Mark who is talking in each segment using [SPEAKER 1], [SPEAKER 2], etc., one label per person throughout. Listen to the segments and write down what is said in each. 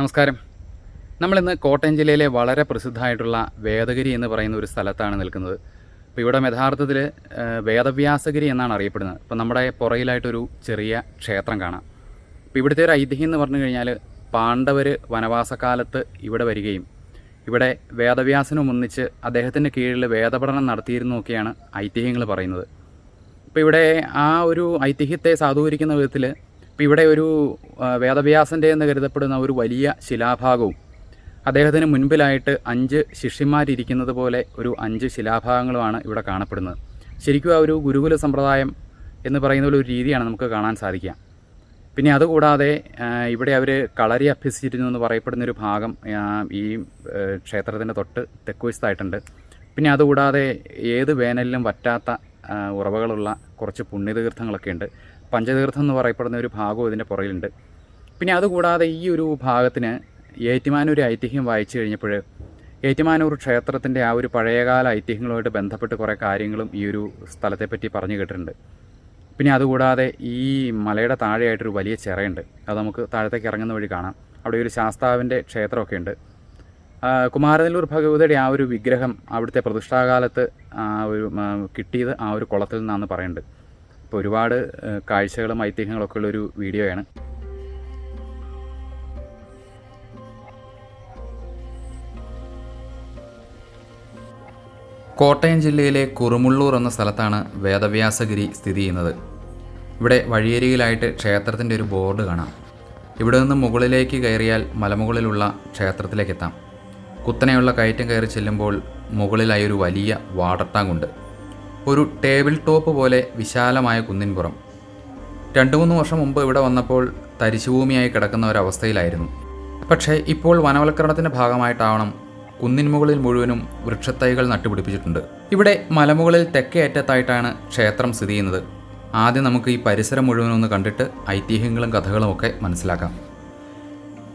[SPEAKER 1] നമസ്കാരം. നമ്മളിന്ന് കോട്ടയം ജില്ലയിലെ വളരെ പ്രസിദ്ധമായിട്ടുള്ള വേദഗിരി എന്ന് പറയുന്ന ഒരു സ്ഥലത്താണ് നിൽക്കുന്നത്. അപ്പോൾ ഇവിടെ യഥാർത്ഥത്തിൽ വേദവ്യാസഗിരി എന്നാണ് അറിയപ്പെടുന്നത്. അപ്പോൾ നമ്മുടെ പുറയിലായിട്ടൊരു ചെറിയ ക്ഷേത്രം കാണാം. അപ്പോൾ ഇവിടുത്തെ ഒരു ഐതിഹ്യം എന്ന് പറഞ്ഞു കഴിഞ്ഞാൽ പാണ്ഡവർ വനവാസകാലത്ത് ഇവിടെ വരികയും ഇവിടെ വേദവ്യാസനും ഒന്നിച്ച് അദ്ദേഹത്തിന്റെ കീഴിൽ വേദപഠനം നടത്തിയിരുന്നൊക്കെയാണ് ഐതിഹ്യങ്ങൾ പറയുന്നത്. ഇപ്പോൾ ഇവിടെ ആ ഒരു ഐതിഹ്യത്തെ സാധൂകരിക്കുന്ന വിധത്തിൽ ഇപ്പോൾ ഇവിടെ ഒരു വേദവ്യാസന്റെ എന്ന് കരുതപ്പെടുന്ന ഒരു വലിയ ശിലാഭാഗവും അദ്ദേഹത്തിന് മുൻപിലായിട്ട് അഞ്ച് ശിഷ്യന്മാരിരിക്കുന്നത് പോലെ ഒരു അഞ്ച് ശിലാഭാഗങ്ങളുമാണ് ഇവിടെ കാണപ്പെടുന്നത്. ശരിക്കും ആ ഒരു ഗുരുകുല സമ്പ്രദായം എന്ന് പറയുന്ന ഒരു രീതിയാണ് നമുക്ക് കാണാൻ സാധിക്കുക. പിന്നെ അതുകൂടാതെ ഇവിടെ അവർ കളരി അഭ്യസിച്ചിരുന്നു എന്ന് പറയപ്പെടുന്ന ഒരു ഭാഗം ഈ ക്ഷേത്രത്തിന്റെ തൊട്ട് തെക്കുവശത്തായിട്ടുണ്ട്. പിന്നെ അതുകൂടാതെ ഏത് വേനലിലും വറ്റാത്ത ഉറവകളുള്ള കുറച്ച് പുണ്യതീർത്ഥങ്ങളൊക്കെ ഉണ്ട് പഞ്ചതീർത്ഥം എന്ന് പറയപ്പെടുന്ന ഒരു ഭാഗവും ഇതിന്റെ പുറകിലുണ്ട്. പിന്നെ അതുകൂടാതെ ഈ ഒരു ഭാഗത്തിന് ഏറ്റുമാനൂർ ഐതിഹ്യം വായിച്ചു കഴിഞ്ഞപ്പോൾ ഏറ്റുമാനൂർ ക്ഷേത്രത്തിന്റെ ആ ഒരു പഴയകാല ഐതിഹ്യങ്ങളുമായിട്ട് ബന്ധപ്പെട്ട് കുറേ കാര്യങ്ങളും ഈ ഒരു സ്ഥലത്തെപ്പറ്റി പറഞ്ഞു കേട്ടിട്ടുണ്ട്. പിന്നെ അതുകൂടാതെ ഈ മലയുടെ താഴെയായിട്ടൊരു വലിയ ചിറയുണ്ട്. അത് നമുക്ക് താഴത്തേക്ക് ഇറങ്ങുന്ന വഴി കാണാം. അവിടെ ഒരു ശാസ്താവിന്റെ ക്ഷേത്രമൊക്കെ ഉണ്ട്. കുമാരനല്ലൂർ ഭഗവതിയുടെ ആ ഒരു വിഗ്രഹം അവിടുത്തെ പ്രതിഷ്ഠാകാലത്ത് ആ ഒരു കിട്ടിയത് ആ ഒരു കുളത്തിൽ നിന്നാണെന്ന് പറയുന്നുണ്ട്. അപ്പോൾ ഒരുപാട് കാഴ്ചകളും ഐതിഹ്യങ്ങളൊക്കെ ഉള്ളൊരു വീഡിയോയാണ്. കോട്ടയം ജില്ലയിലെ കുറുമുള്ളൂർ എന്ന സ്ഥലത്താണ് വേദവ്യാസഗിരി സ്ഥിതി ചെയ്യുന്നത്. ഇവിടെ വഴിയരികിലായിട്ട് ക്ഷേത്രത്തിന്റെ ഒരു ബോർഡ് കാണാം. ഇവിടെ നിന്ന് മുകളിലേക്ക് കയറിയാൽ മലമുകളിലുള്ള ക്ഷേത്രത്തിലേക്ക് എത്താം. കുത്തനെയുള്ള കയറ്റം കയറി ചെല്ലുമ്പോൾ മുകളിലായി ഒരു വലിയ വാട്ടർ ടാങ്കുണ്ട്. ഒരു ടേബിൾ ടോപ്പ് പോലെ വിശാലമായ കുന്നിൻപുറം. രണ്ടു മൂന്ന് വർഷം മുമ്പ് ഇവിടെ വന്നപ്പോൾ തരിശുഭൂമിയായി കിടക്കുന്ന ഒരവസ്ഥയിലായിരുന്നു. പക്ഷേ ഇപ്പോൾ വനവൽക്കരണത്തിന്റെ ഭാഗമായിട്ടാവണം കുന്നിൻമുകളിൽ മുഴുവനും വൃക്ഷത്തൈകൾ നട്ടുപിടിപ്പിച്ചിട്ടുണ്ട്. ഇവിടെ മലമുകളിൽ തെക്കേ അറ്റത്തായിട്ടാണ് ക്ഷേത്രം സ്ഥിതി ചെയ്യുന്നത്. ആദ്യം നമുക്ക് ഈ പരിസരം മുഴുവനൊന്ന് കണ്ടിട്ട് ഐതിഹ്യങ്ങളും കഥകളും ഒക്കെ മനസ്സിലാക്കാം.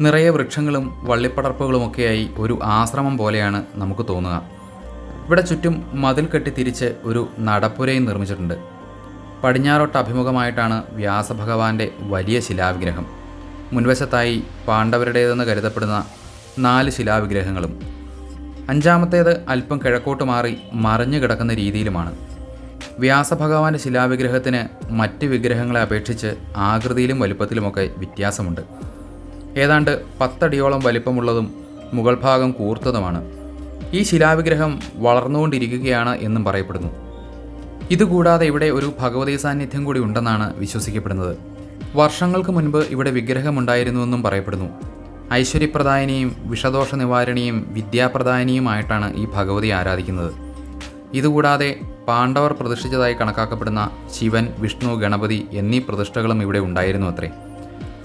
[SPEAKER 1] നിറയെ വൃക്ഷങ്ങളും വള്ളിപ്പടർപ്പുകളുമൊക്കെയായി ഒരു ആശ്രമം പോലെയാണ് നമുക്ക് തോന്നുക. ഇവിടെ ചുറ്റും മതിൽ കെട്ടി തിരിച്ച് ഒരു നടപ്പുരയും നിർമ്മിച്ചിട്ടുണ്ട്. പടിഞ്ഞാറോട്ട് അഭിമുഖമായിട്ടാണ് വ്യാസഭഗവാന്റെ വലിയ ശിലാവിഗ്രഹം. മുൻവശത്തായി പാണ്ഡവരുടേതെന്ന് കരുതപ്പെടുന്ന നാല് ശിലാവിഗ്രഹങ്ങളും. അഞ്ചാമത്തേത് അല്പം കിഴക്കോട്ട് മാറി മറിഞ്ഞു കിടക്കുന്ന രീതിയിലുമാണ്. വ്യാസഭഗവാന്റെ ശിലാവിഗ്രഹത്തിന് മറ്റ് വിഗ്രഹങ്ങളെ അപേക്ഷിച്ച് ആകൃതിയിലും വലുപ്പത്തിലുമൊക്കെ വ്യത്യാസമുണ്ട്. ഏതാണ്ട് പത്തടിയോളം വലിപ്പമുള്ളതും മുകൾ ഭാഗം കൂർത്തതുമാണ്. ഈ ശിലാവിഗ്രഹം വളർന്നുകൊണ്ടിരിക്കുകയാണ് എന്നും പറയപ്പെടുന്നു. ഇതുകൂടാതെ ഇവിടെ ഒരു ഭഗവതി സാന്നിധ്യം കൂടി ഉണ്ടെന്നാണ് വിശ്വസിക്കപ്പെടുന്നത്. വർഷങ്ങൾക്ക് മുൻപ് ഇവിടെ വിഗ്രഹമുണ്ടായിരുന്നുവെന്നും പറയപ്പെടുന്നു. ഐശ്വര്യപ്രദായനിയും വിഷദോഷ നിവാരണിയും വിദ്യാപ്രദായനിയുമായിട്ടാണ് ഈ ഭഗവതി ആരാധിക്കുന്നത്. ഇതുകൂടാതെ പാണ്ഡവർ പ്രതിഷ്ഠിച്ചതായി കണക്കാക്കപ്പെടുന്ന ശിവൻ വിഷ്ണു ഗണപതി എന്നീ പ്രതിഷ്ഠകളും ഇവിടെ ഉണ്ടായിരുന്നു അത്രേ.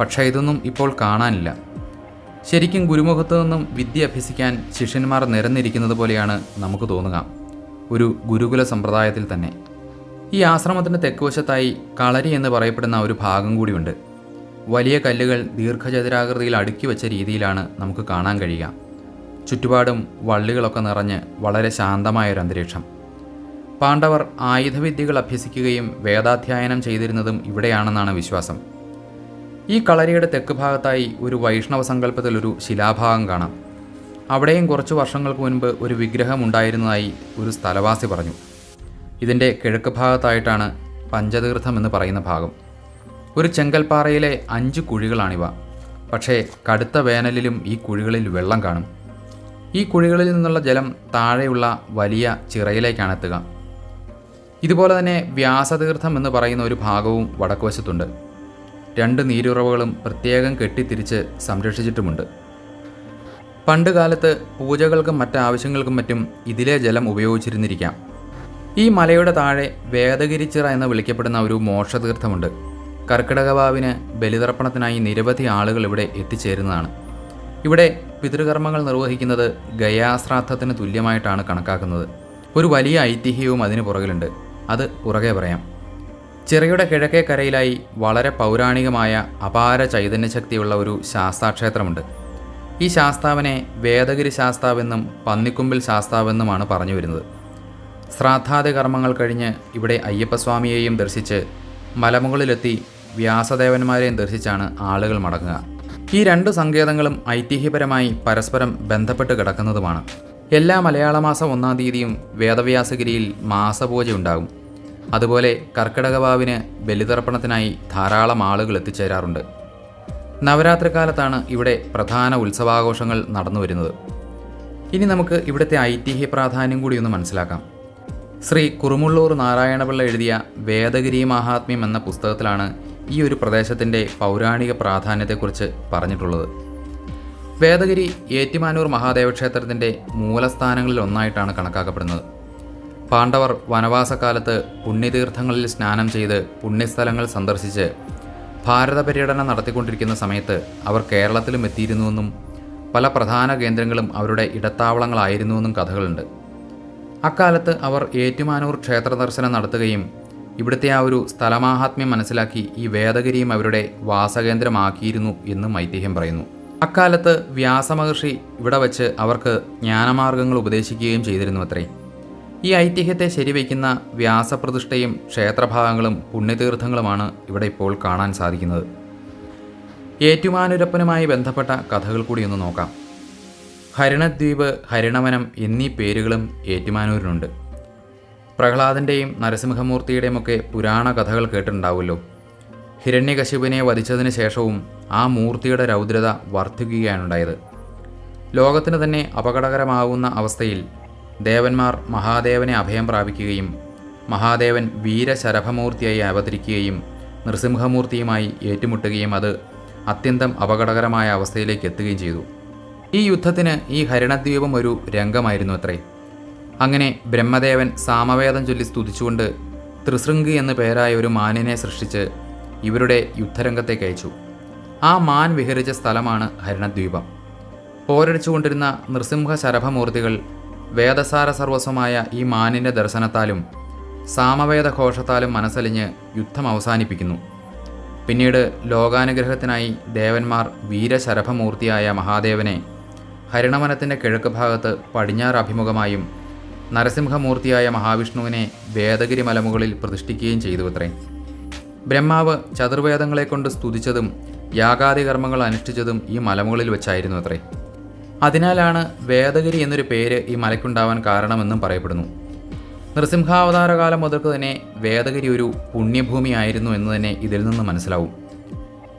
[SPEAKER 1] പക്ഷേ ഇതൊന്നും ഇപ്പോൾ കാണാനില്ല. ശരിക്കും ഗുരുമുഖത്തു നിന്നും വിദ്യ അഭ്യസിക്കാൻ ശിഷ്യന്മാർ നിരന്നിരിക്കുന്നത് പോലെയാണ് നമുക്ക് തോന്നുക. ഒരു ഗുരുകുല സമ്പ്രദായത്തിൽ തന്നെ. ഈ ആശ്രമത്തിന്റെ തെക്കുവശത്തായി കളരി എന്ന് പറയപ്പെടുന്ന ഒരു ഭാഗം കൂടിയുണ്ട്. വലിയ കല്ലുകൾ ദീർഘചതുരാകൃതിയിൽ അടുക്കി വെച്ച രീതിയിലാണ് നമുക്ക് കാണാൻ കഴിയുക. ചുറ്റുപാടും വള്ളികളൊക്കെ നിറഞ്ഞ് വളരെ ശാന്തമായൊരു അന്തരീക്ഷം. പാണ്ഡവർ ആയുധവിദ്യകൾ അഭ്യസിക്കുകയും വേദാധ്യയനം ചെയ്തിരുന്നതും ഇവിടെയാണെന്നാണ് വിശ്വാസം. ഈ കളരിയുടെ തെക്ക് ഭാഗത്തായി ഒരു വൈഷ്ണവ സങ്കല്പത്തിൽ ഒരു ശിലാഭാഗം കാണാം. അവിടെയും കുറച്ച് വർഷങ്ങൾക്ക് മുൻപ് ഒരു വിഗ്രഹം ഉണ്ടായിരുന്നതായി ഒരു സ്ഥലവാസി പറഞ്ഞു. ഇതിന്റെ കിഴക്ക് ഭാഗത്തായിട്ടാണ് പഞ്ചതീർത്ഥം എന്ന് പറയുന്ന ഭാഗം. ഒരു ചെങ്കൽപ്പാറയിലെ അഞ്ച് കുഴികളാണിവ. പക്ഷേ കടുത്ത വേനലിലും ഈ കുഴികളിൽ വെള്ളം കാണും. ഈ കുഴികളിൽ നിന്നുള്ള ജലം താഴെയുള്ള വലിയ ചിറയിലേക്കാണ് എത്തുക ഇതുപോലെ തന്നെ വ്യാസതീർത്ഥം എന്ന് പറയുന്ന ഒരു ഭാഗവും വടക്കുവശത്തുണ്ട്. രണ്ട് നീരുറവകളും പ്രത്യേകം കെട്ടിത്തിരിച്ച് സംരക്ഷിച്ചിട്ടുമുണ്ട്. പണ്ട് കാലത്ത് പൂജകൾക്കും മറ്റാവശ്യങ്ങൾക്കും മറ്റും ഇതിലെ ജലം ഉപയോഗിച്ചിരുന്നിരിക്കാം. ഈ മലയുടെ താഴെ വേദഗിരിച്ചിറ എന്ന് വിളിക്കപ്പെടുന്ന ഒരു മോക്ഷതീർത്ഥമുണ്ട്. കർക്കിടകവാവിന് ബലിതർപ്പണത്തിനായി നിരവധി ആളുകൾ ഇവിടെ എത്തിച്ചേരുന്നതാണ്. ഇവിടെ പിതൃകർമ്മങ്ങൾ നിർവഹിക്കുന്നത് ഗയാശ്രാദ്ധത്തിന് തുല്യമായിട്ടാണ് കണക്കാക്കുന്നത്. ഒരു വലിയ ഐതിഹ്യവും അതിന് പുറകിലുണ്ട്. അത് പുറകെ പറയാം. ചിറയുടെ കിഴക്കേ കരയിലായി വളരെ പൗരാണികമായ അപാര ചൈതന്യശക്തിയുള്ള ഒരു ശാസ്താക്ഷേത്രമുണ്ട്. ഈ ശാസ്താവിനെ വേദഗിരി ശാസ്താവെന്നും പന്നിക്കുമ്പിൽ ശാസ്താവെന്നുമാണ് പറഞ്ഞു വരുന്നത്. ശ്രാദ്ധാദി കർമ്മങ്ങൾ കഴിഞ്ഞ് ഇവിടെ അയ്യപ്പസ്വാമിയെയും ദർശിച്ച് മലമുകളിലെത്തി വ്യാസദേവന്മാരെയും ദർശിച്ചാണ് ആളുകൾ മടങ്ങുക. ഈ രണ്ട് സങ്കേതങ്ങളും ഐതിഹ്യപരമായി പരസ്പരം ബന്ധപ്പെട്ട് കിടക്കുന്നതുമാണ്. എല്ലാ മലയാള മാസം ഒന്നാം തീയതിയും വേദവ്യാസഗിരിയിൽ മാസപൂജ ഉണ്ടാകും അതുപോലെ കർക്കിടകവാവിന് ബലിതർപ്പണത്തിനായി ധാരാളം ആളുകൾ എത്തിച്ചേരാറുണ്ട്. നവരാത്രി കാലത്താണ് ഇവിടെ പ്രധാന ഉത്സവാഘോഷങ്ങൾ നടന്നു വരുന്നത് ഇനി നമുക്ക് ഇവിടുത്തെ ഐതിഹ്യ പ്രാധാന്യം കൂടി ഒന്ന് മനസ്സിലാക്കാം. ശ്രീ കുറുമുള്ളൂർ നാരായണപിള്ള എഴുതിയ വേദഗിരി മഹാത്മ്യം എന്ന പുസ്തകത്തിലാണ് ഈ ഒരു പ്രദേശത്തിന്റെ പൗരാണിക പ്രാധാന്യത്തെക്കുറിച്ച് പറഞ്ഞിട്ടുള്ളത്. വേദഗിരി ഏറ്റുമാനൂർ മഹാദേവ ക്ഷേത്രത്തിന്റെ മൂലസ്ഥാനങ്ങളിൽ ഒന്നായിട്ടാണ് കണക്കാക്കപ്പെടുന്നത്. പാണ്ഡവർ വനവാസകാലത്ത് പുണ്യതീർത്ഥങ്ങളിൽ സ്നാനം ചെയ്ത് പുണ്യസ്ഥലങ്ങൾ സന്ദർശിച്ച് ഭാരത പര്യടനം നടത്തിക്കൊണ്ടിരിക്കുന്ന സമയത്ത് അവർ കേരളത്തിലും എത്തിയിരുന്നുവെന്നും പല പ്രധാന കേന്ദ്രങ്ങളും അവരുടെ ഇടത്താവളങ്ങളായിരുന്നുവെന്നും കഥകളുണ്ട്. അക്കാലത്ത് അവർ ഏറ്റുമാനൂർ ക്ഷേത്ര ദർശനം നടത്തുകയും ഇവിടുത്തെ ആ ഒരു സ്ഥലമാഹാത്മ്യം മനസ്സിലാക്കി ഈ വേദഗിരിയും അവരുടെ വാസകേന്ദ്രമാക്കിയിരുന്നു എന്നും ഐതിഹ്യം പറയുന്നു. അക്കാലത്ത് വ്യാസമഹർഷി ഇവിടെ വച്ച് അവർക്ക് ജ്ഞാനമാർഗങ്ങൾ ഉപദേശിക്കുകയും ചെയ്തിരുന്നു അത്രേ ഈ ഐതിഹ്യത്തെ ശരിവയ്ക്കുന്ന വ്യാസപ്രതിഷ്ഠയും ക്ഷേത്രഭാഗങ്ങളും പുണ്യതീർത്ഥങ്ങളുമാണ് ഇവിടെ ഇപ്പോൾ കാണാൻ സാധിക്കുന്നത്. ഏറ്റുമാനുരപ്പനുമായി ബന്ധപ്പെട്ട കഥകൾ കൂടി ഒന്ന് നോക്കാം. ഹരിണദ്വീപ് ഹരിണവനം എന്നീ പേരുകളും ഏറ്റുമാനൂരിനുണ്ട്. പ്രഹ്ലാദന്റെയും നരസിംഹമൂർത്തിയുടെയും ഒക്കെ പുരാണ കഥകൾ കേട്ടിട്ടുണ്ടാവുമല്ലോ. ഹിരണ്യകശിപുവിനെ വധിച്ചതിന് ശേഷവും ആ മൂർത്തിയുടെ രൗദ്രത വർദ്ധിക്കുകയാണുണ്ടായത് ലോകത്തിന് തന്നെ അപകടകരമാവുന്ന അവസ്ഥയിൽ ദേവന്മാർ മഹാദേവനെ അഭയം പ്രാപിക്കുകയും മഹാദേവൻ വീരശരഭമൂർത്തിയായി അവതരിക്കുകയും നൃസിംഹമൂർത്തിയുമായി ഏറ്റുമുട്ടുകയും അത് അത്യന്തം അപകടകരമായ അവസ്ഥയിലേക്ക് എത്തുകയും ചെയ്തു. ഈ യുദ്ധത്തിന് ഈ ഹരിണദ്വീപം ഒരു രംഗമായിരുന്നു അത്രേ. അങ്ങനെ ബ്രഹ്മദേവൻ സാമവേദം ചൊല്ലി സ്തുതിച്ചുകൊണ്ട് ത്രിശൃംഗി എന്നു പേരായ ഒരു മാനിനെ സൃഷ്ടിച്ച് ഇവരുടെ യുദ്ധരംഗത്തേക്ക് അയച്ചു. ആ മാൻ വിഹരിച്ച സ്ഥലമാണ് ഹരിണദ്വീപം. പോരടിച്ചുകൊണ്ടിരുന്ന നൃസിംഹ ശരഭമൂർത്തികൾ വേദസാര സർവസ്വമായ ഈ മാനിന്റെ ദർശനത്താലും സാമവേദ ഘോഷത്താലും മനസ്സലിഞ്ഞ് യുദ്ധം അവസാനിപ്പിക്കുന്നു. പിന്നീട് ലോകാനുഗ്രഹത്തിനായി ദേവന്മാർ വീരശരഭമൂർത്തിയായ മഹാദേവനെ ഹരിണവനത്തിന്റെ കിഴക്ക് ഭാഗത്ത് പടിഞ്ഞാറ് അഭിമുഖമായും നരസിംഹമൂർത്തിയായ മഹാവിഷ്ണുവിനെ വേദഗിരി മലമുകളിൽ പ്രതിഷ്ഠിക്കുകയും ചെയ്തു അത്രേ ബ്രഹ്മാവ് ചതുർവേദങ്ങളെക്കൊണ്ട് സ്തുതിച്ചതും യാഗാദി കർമ്മങ്ങൾ അനുഷ്ഠിച്ചതും ഈ മലമുകളിൽ വെച്ചായിരുന്നു അത്രേ അതിനാലാണ് വേദഗിരി എന്നൊരു പേര് ഈ മലയ്ക്കുണ്ടാവാൻ കാരണമെന്നും പറയപ്പെടുന്നു. നൃസിംഹാവതാരകാലം മുതൽക്ക് തന്നെ വേദഗിരി ഒരു പുണ്യഭൂമിയായിരുന്നു എന്ന് തന്നെ ഇതിൽ നിന്ന് മനസ്സിലാവും.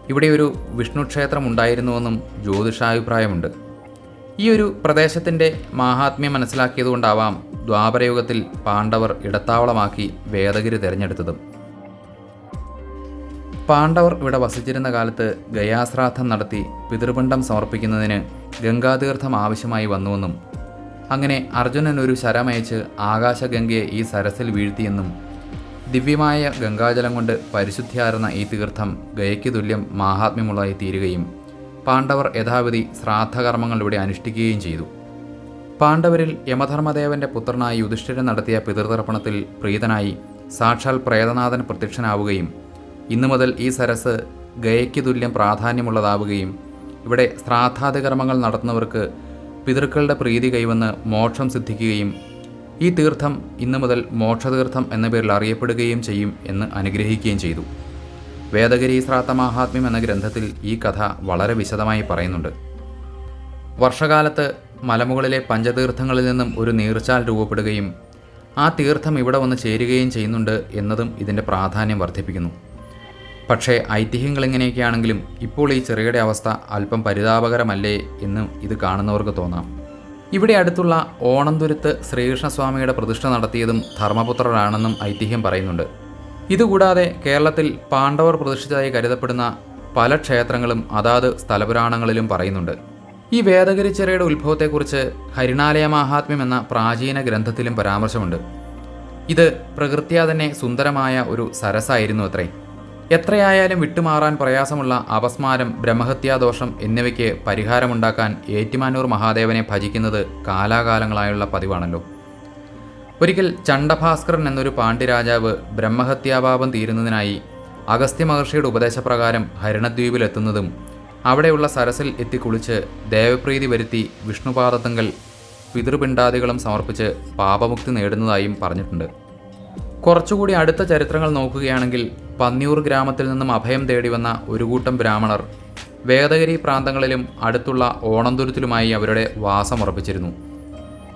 [SPEAKER 1] ഇവിടെ ഒരു വിഷ്ണു ക്ഷേത്രം ഉണ്ടായിരുന്നുവെന്നും ജ്യോതിഷാഭിപ്രായമുണ്ട്. ഈ ഒരു പ്രദേശത്തിന്റെ മാഹാത്മ്യം മനസ്സിലാക്കിയതുകൊണ്ടാവാം ദ്വാപരയുഗത്തിൽ പാണ്ഡവർ ഇടത്താവളമാക്കി വേദഗിരി തിരഞ്ഞെടുത്തതും. പാണ്ഡവർ ഇവിടെ വസിച്ചിരുന്ന കാലത്ത് ഗയാശ്രാദ്ധം നടത്തി പിതൃപിണ്ഡം സമർപ്പിക്കുന്നതിന് ഗംഗാതീർത്ഥം ആവശ്യമായി വന്നുവെന്നും അങ്ങനെ അർജുനൻ ഒരു ശരമയച്ച് ആകാശഗംഗയെ ഈ സരസിൽ വീഴ്ത്തിയെന്നും ദിവ്യമായ ഗംഗാജലം കൊണ്ട് പരിശുദ്ധിയാർന്ന ഈ തീർത്ഥം ഗയയ്ക്ക് തുല്യം മാഹാത്മ്യമുള്ളതായി തീരുകയും പാണ്ഡവർ യഥാവിധി ശ്രാദ്ധകർമ്മങ്ങൾ ഇവിടെ അനുഷ്ഠിക്കുകയും ചെയ്തു. പാണ്ഡവരിൽ യമധർമ്മദേവന്റെ പുത്രനായി യുധിഷ്ഠിരൻ നടത്തിയ പിതൃതർപ്പണത്തിൽ പ്രീതനായി സാക്ഷാൽ പ്രേതനാഥൻ പ്രത്യക്ഷനാവുകയും ഇന്നു മുതൽ ഈ സരസ് ഗയയ്ക്ക് തുല്യം പ്രാധാന്യമുള്ളതാവുകയും ഇവിടെ ശ്രാദ്ധാതി കർമ്മങ്ങൾ നടത്തുന്നവർക്ക് പിതൃക്കളുടെ പ്രീതി കൈവന്ന് മോക്ഷം സിദ്ധിക്കുകയും ഈ തീർത്ഥം ഇന്നു മുതൽ മോക്ഷതീർത്ഥം എന്ന പേരിൽ അറിയപ്പെടുകയും ചെയ്യും എന്ന് അനുഗ്രഹിക്കുകയും ചെയ്തു. വേദഗിരി ശ്രാത്ത മാഹാത്മ്യം എന്ന ഗ്രന്ഥത്തിൽ ഈ കഥ വളരെ വിശദമായി പറയുന്നുണ്ട്. വർഷകാലത്ത് മലമുകളിലെ പഞ്ചതീർത്ഥങ്ങളിൽ നിന്നും ഒരു നീർച്ചാൽ രൂപപ്പെടുകയും ആ തീർത്ഥം ഇവിടെ വന്ന് ചേരുകയും ചെയ്യുന്നുണ്ട് എന്നതും ഇതിന്റെ പ്രാധാന്യം വർദ്ധിപ്പിക്കുന്നു. പക്ഷേ ഐതിഹ്യങ്ങൾ എങ്ങനെയൊക്കെയാണെങ്കിലും ഇപ്പോൾ ഈ ചെറുകിട അവസ്ഥ അല്പം പരിതാപകരമല്ലേ എന്ന് ഇത് കാണുന്നവർക്ക് തോന്നാം. ഇവിടെ അടുത്തുള്ള ഓണന്തുരുത്ത് ശ്രീകൃഷ്ണസ്വാമിയുടെ പ്രതിഷ്ഠ നടത്തിയതും ധർമ്മപുത്രരാണെന്നും ഐതിഹ്യം പറയുന്നുണ്ട്. ഇതുകൂടാതെ കേരളത്തിൽ പാണ്ഡവർ പ്രതിഷ്ഠിച്ചതായി കരുതപ്പെടുന്ന പല ക്ഷേത്രങ്ങളും അതാത് സ്ഥലപുരാണങ്ങളിലും പറയുന്നുണ്ട്. ഈ വേദഗിരിച്ചിറയുടെ ഉത്ഭവത്തെക്കുറിച്ച് ഹരിണാലയ മഹാത്മ്യം എന്ന പ്രാചീന ഗ്രന്ഥത്തിലും പരാമർശമുണ്ട്. ഇത് പ്രകൃത്യാ തന്നെ സുന്ദരമായ ഒരു സരസായിരുന്നു അത്രേ. എത്രയായാലും വിട്ടുമാറാൻ പ്രയാസമുള്ള അപസ്മാരം ബ്രഹ്മഹത്യാദോഷം എന്നിവയ്ക്ക് പരിഹാരമുണ്ടാക്കാൻ ഏറ്റുമാനൂർ മഹാദേവനെ ഭജിക്കുന്നത് കാലാകാലങ്ങളായുള്ള പതിവാണല്ലോ. ഒരിക്കൽ ചണ്ഡഭാസ്കരൻ എന്നൊരു പാണ്ഡ്യരാജാവ് ബ്രഹ്മഹത്യാപാപം തീരുന്നതിനായി അഗസ്ത്യ മഹർഷിയുടെ ഉപദേശപ്രകാരം ഹരിണദ്വീപിലെത്തുന്നതും അവിടെയുള്ള സരസിൽ എത്തി കുളിച്ച് ദേവപ്രീതി വരുത്തി വിഷ്ണുപാദത്തങ്കൽ പിതൃപിണ്ടാദികളും സമർപ്പിച്ച് പാപമുക്തി നേടുന്നതായും പറഞ്ഞിട്ടുണ്ട്. കുറച്ചുകൂടി അടുത്ത ചരിത്രങ്ങൾ നോക്കുകയാണെങ്കിൽ പന്നിയൂർ ഗ്രാമത്തിൽ നിന്നും അഭയം തേടി വന്ന ഒരു കൂട്ടം ബ്രാഹ്മണർ വേദഗിരി പ്രാന്തങ്ങളിലും അടുത്തുള്ള ഓണന്തുരുത്തിലുമായി അവരുടെ വാസം ഉറപ്പിച്ചിരുന്നു.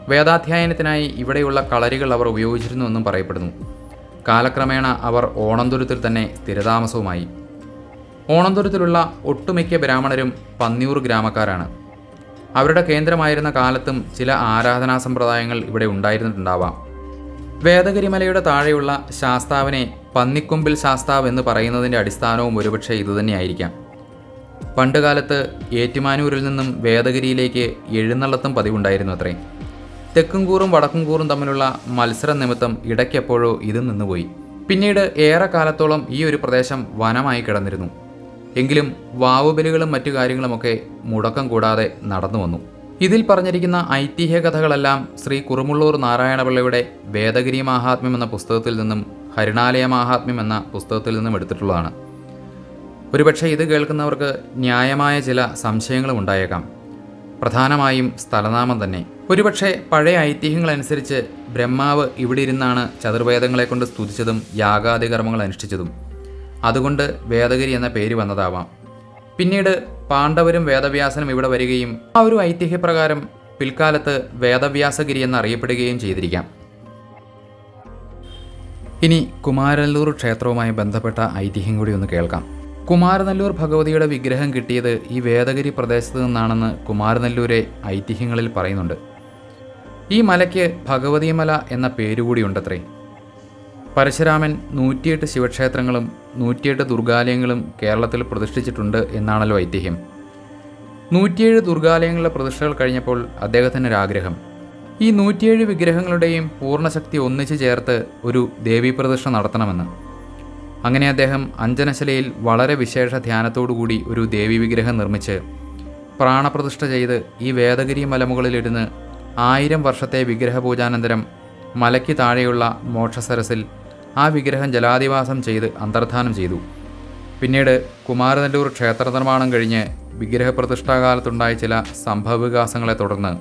[SPEAKER 1] വേദാധ്യായനത്തിനായി ഇവിടെയുള്ള കളരികൾ അവർ ഉപയോഗിച്ചിരുന്നുവെന്നും പറയപ്പെടുന്നു. കാലക്രമേണ അവർ ഓണന്തുരുത്തിൽ തന്നെ സ്ഥിരതാമസവുമായി. ഓണന്തുരത്തിലുള്ള ഒട്ടുമിക്ക ബ്രാഹ്മണരും പന്നിയൂർ ഗ്രാമക്കാരാണ്. അവരുടെ കേന്ദ്രമായിരുന്ന കാലത്തും ചില ആരാധനാ സമ്പ്രദായങ്ങൾ ഇവിടെ ഉണ്ടായിരുന്നിട്ടുണ്ടാവാം. വേദഗിരിമലയുടെ താഴെയുള്ള ശാസ്താവിനെ പന്നിക്കൊമ്പിൽ ശാസ്താവ് എന്ന് പറയുന്നതിന്റെ അടിസ്ഥാനവും ഒരുപക്ഷെ ഇതുതന്നെയായിരിക്കാം പണ്ടുകാലത്ത് ഏറ്റുമാനൂരിൽ നിന്നും വേദഗിരിയിലേക്ക് എഴുന്നള്ളത്തും പതിവുണ്ടായിരുന്നു അത്രേ തെക്കുംകൂറും വടക്കുംകൂറും തമ്മിലുള്ള മത്സരം നിമിത്തം ഇടയ്ക്കെപ്പോഴോ ഇത് നിന്നുപോയി. പിന്നീട് ഏറെ കാലത്തോളം ഈ ഒരു പ്രദേശം വനമായി കിടന്നിരുന്നു. എങ്കിലും വാവുബലികളും മറ്റു കാര്യങ്ങളുമൊക്കെ മുടക്കം കൂടാതെ നടന്നു വന്നു. ഇതിൽ പറഞ്ഞിരിക്കുന്ന ഐതിഹ്യ കഥകളെല്ലാം ശ്രീ കുറുമുള്ളൂർ നാരായണപിള്ളയുടെ വേദഗിരി മാഹാത്മ്യം എന്ന പുസ്തകത്തിൽ നിന്നും ഹരിണാലയ മാഹാത്മ്യം എന്ന പുസ്തകത്തിൽ നിന്നും എടുത്തിട്ടുള്ളതാണ്. ഒരുപക്ഷെ ഇത് കേൾക്കുന്നവർക്ക് ന്യായമായ ചില സംശയങ്ങളും ഉണ്ടായേക്കാം. പ്രധാനമായും സ്ഥലനാമം തന്നെ. ഒരുപക്ഷെ പഴയ ഐതിഹ്യങ്ങളനുസരിച്ച് ബ്രഹ്മാവ് ഇവിടെ ഇരുന്നാണ് ചതുർവേദങ്ങളെ കൊണ്ട് സ്തുതിച്ചതും യാഗാദി കർമ്മങ്ങൾ അനുഷ്ഠിച്ചതും. അതുകൊണ്ട് വേദഗിരി എന്ന പേര് വന്നതാവാം. പിന്നീട് പാണ്ഡവരും വേദവ്യാസനും ഇവിടെ വരികയും ആ ഒരു ഐതിഹ്യപ്രകാരം പിൽക്കാലത്ത് വേദവ്യാസഗിരി എന്നറിയപ്പെടുകയും ചെയ്തിരിക്കാം. ഇനി കുമാരനല്ലൂർ ക്ഷേത്രവുമായി ബന്ധപ്പെട്ട ഐതിഹ്യം കൂടി ഒന്ന് കേൾക്കാം. കുമാരനല്ലൂർ ഭഗവതിയുടെ വിഗ്രഹം കിട്ടിയത് ഈ വേദഗിരി പ്രദേശത്ത് നിന്നാണെന്ന് കുമാരനല്ലൂരെ ഐതിഹ്യങ്ങളിൽ പറയുന്നുണ്ട്. ഈ മലയ്ക്ക് ഭഗവതിമല എന്ന പേരുകൂടിയുണ്ടത്രേ പരശുരാമൻ നൂറ്റിയെട്ട് ശിവക്ഷേത്രങ്ങളും നൂറ്റിയെട്ട് ദുർഗാലയങ്ങളും കേരളത്തിൽ പ്രതിഷ്ഠിച്ചിട്ടുണ്ട് എന്നാണല്ലോ ഐതിഹ്യം. നൂറ്റിയേഴ് ദുർഗാലയങ്ങളുടെ പ്രതിഷ്ഠകൾ കഴിഞ്ഞപ്പോൾ അദ്ദേഹത്തിന്റെ ഒരാഗ്രഹം ഈ നൂറ്റിയേഴ് വിഗ്രഹങ്ങളുടെയും പൂർണശക്തി ഒന്നിച്ചു ചേർത്ത് ഒരു ദേവീപ്രതിഷ്ഠ നടത്തണമെന്ന്. അങ്ങനെ അദ്ദേഹം അഞ്ജനശിലയിൽ വളരെ വിശേഷ ധ്യാനത്തോടുകൂടി ഒരു ദേവി വിഗ്രഹം നിർമ്മിച്ച് പ്രാണപ്രതിഷ്ഠ ചെയ്ത് ഈ വേദഗിരി മലമുകളിലിരുന്ന് ആയിരം വർഷത്തെ വിഗ്രഹപൂജാനന്തരം മലയ്ക്ക് താഴെയുള്ള മോക്ഷസരസിൽ ആ വിഗ്രഹം ജലാധിവാസം ചെയ്ത് അന്തർധാനം ചെയ്തു. പിന്നീട് കുമാരനെല്ലൂർ ക്ഷേത്ര നിർമ്മാണം കഴിഞ്ഞ് വിഗ്രഹപ്രതിഷ്ഠാകാലത്തുണ്ടായ ചില സംഭവവികാസങ്ങളെ തുടർന്ന്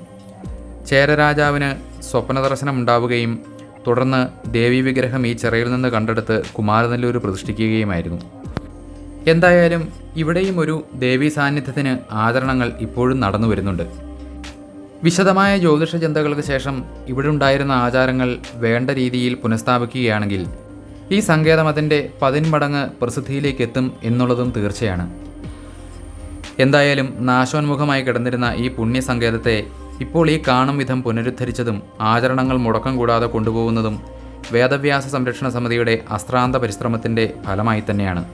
[SPEAKER 1] ചേരരാജാവിന് സ്വപ്നദർശനം ഉണ്ടാവുകയും തുടർന്ന് ദേവി വിഗ്രഹം ഈ ചിറയിൽ നിന്ന് കണ്ടെടുത്ത് കുമാരനെല്ലൂർ പ്രതിഷ്ഠിക്കുകയുമായിരുന്നു. എന്തായാലും ഇവിടെയും ഒരു ദേവീ സാന്നിധ്യത്തിന് ആചരണങ്ങൾ ഇപ്പോഴും നടന്നു വരുന്നുണ്ട്. വിശദമായ ജ്യോതിഷ ചിന്തകൾക്ക് ശേഷം ഇവിടെ ഉണ്ടായിരുന്ന ആചാരങ്ങൾ വേണ്ട രീതിയിൽ പുനഃസ്ഥാപിക്കുകയാണെങ്കിൽ ഈ സങ്കേതം അതിന്റെ പതിന്മടങ്ങ് പ്രസിദ്ധിയിലേക്ക് എത്തും എന്നുള്ളതും തീർച്ചയാണ്. എന്തായാലും നാശോന്മുഖമായി കിടന്നിരുന്ന ഈ പുണ്യ പുണ്യസങ്കേതത്തെ ഇപ്പോൾ ഈ കാണും വിധം പുനരുദ്ധരിച്ചതും ആചരണങ്ങൾ മുടക്കം കൂടാതെ കൊണ്ടുപോകുന്നതും വേദവ്യാസ സംരക്ഷണ സമിതിയുടെ അശ്രാന്ത പരിശ്രമത്തിന്റെ ഫലമായി തന്നെയാണ്.